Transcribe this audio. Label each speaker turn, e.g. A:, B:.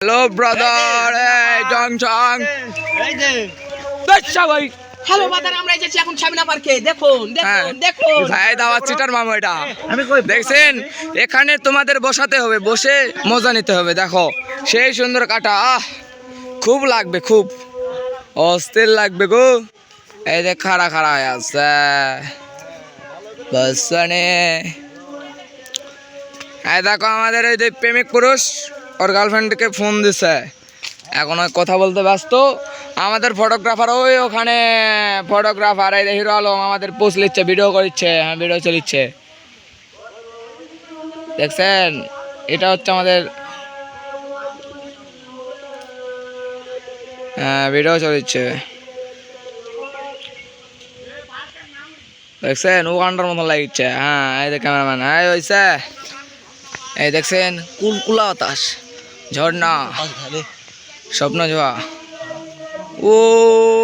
A: Hello brother জং জং
B: এই যে
A: আচ্ছা ভাই
C: হ্যালো বাদার আমরা এসেছি এখন সাবিনা পার্কে দেখুন
A: হ্যাঁ।
C: দেখুন দেখুন।
A: ভাই দাওয়াত চিটার মামু এটা।
B: আমি কই
A: দেখছেন? এখানে তোমাদের বসাতে হবে বসে মজা নিতে হবে দেখো। সেই সুন্দর কাটা আহ! খুব লাগবে খুব। অস্থির লাগবে গো। এই যে খাড়া খাড়া হয়ে আছে বসানে এই দেখো আমাদের এই যে প্রেমিক পুরুষ। ওর গার্লফ্রেন্ডকে ফোন দিছে। এখন কথা বলতে ব্যস্ত। আমাদের ফটোগ্রাফার ওই ওখানে ফটোগ্রাফার এই হিরো আলম আমাদের পোস্ট লিচ্ছে ভিডিও করছে হ্যাঁ ভিডিও চলিচ্ছে। দেখছেন? এটা হচ্ছে আমাদের হ্যাঁ ভিডিও চলিচ্ছে। দেখছেন? ও ওখানটার মতো লাগছে। হ্যাঁ এই যে ক্যামেরাম্যান হ্যাঁ হয়েছে এই দেখছেন? কুলকুলা বাতাস। ঝর্ণা স্বপ্ন জোয়া ও!